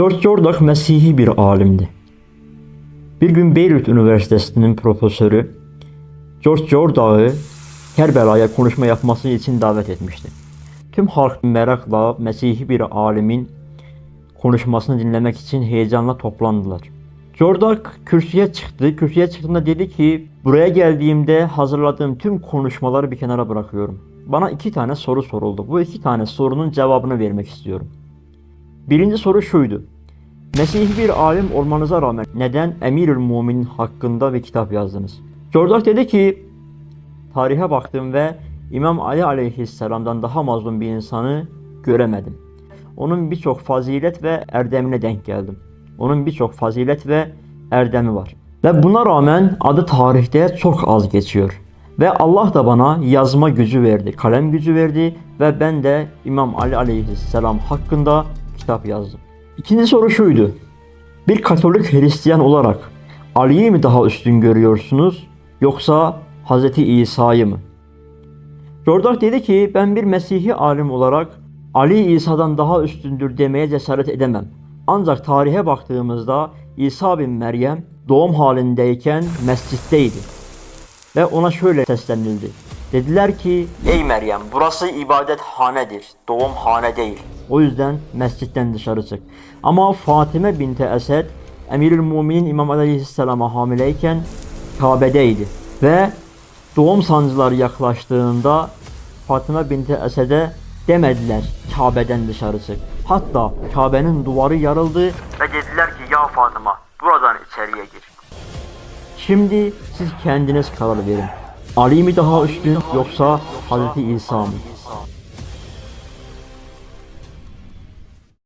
George Jordak Mesih'i bir alimdi. Bir gün Beyrut Üniversitesi'nin profesörü George Jordak'ı Kerbela'ya konuşma yapması için davet etmişti. Tüm halk merakla Mesih'i bir alimin konuşmasını dinlemek için heyecanla toplandılar. Jordak kürsüye çıktı. Kürsüye çıktığında dedi ki buraya geldiğimde hazırladığım tüm konuşmaları bir kenara bırakıyorum. Bana iki tane soru soruldu. Bu iki tane sorunun cevabını vermek istiyorum. Birinci soru şuydu. Mesih bir alim olmanıza rağmen neden Emirül Muminin hakkında bir kitap yazdınız? Jordak dedi ki tarihe baktım ve İmam Ali aleyhisselamdan daha mazlum bir insanı göremedim. Onun birçok fazilet ve erdemine denk geldim. Onun birçok fazilet ve erdemi var. Ve buna rağmen adı tarihte çok az geçiyor. Ve Allah da bana yazma gücü verdi, kalem gücü verdi ve ben de İmam Ali aleyhisselam hakkında kitap yazdım. İkinci soru şuydu. Bir Katolik Hristiyan olarak Ali'yi mi daha üstün görüyorsunuz yoksa Hz. İsa'yı mı? Jordak dedi ki ben bir Mesih'i alim olarak Ali İsa'dan daha üstündür demeye cesaret edemem. Ancak tarihe baktığımızda İsa bin Meryem doğum halindeyken mescitteydi. Ve ona şöyle seslenildi. Dediler ki ey Meryem burası ibadethanedir, doğum hane değil. O yüzden mescitten dışarı çık. Ama Fatime binti Esed Emirül Muminin İmam Aleyhisselam'a hamileyken Kabe'deydi. Ve doğum sancıları yaklaştığında Fatıma binti Esed'e demediler Kabe'den dışarı çık. Hatta Kabe'nin duvarı yarıldı ve dediler ki ya Fatıma buradan içeriye gir. Şimdi siz kendiniz karar verin. Ali mi daha üstün yoksa Hazreti İsa mı?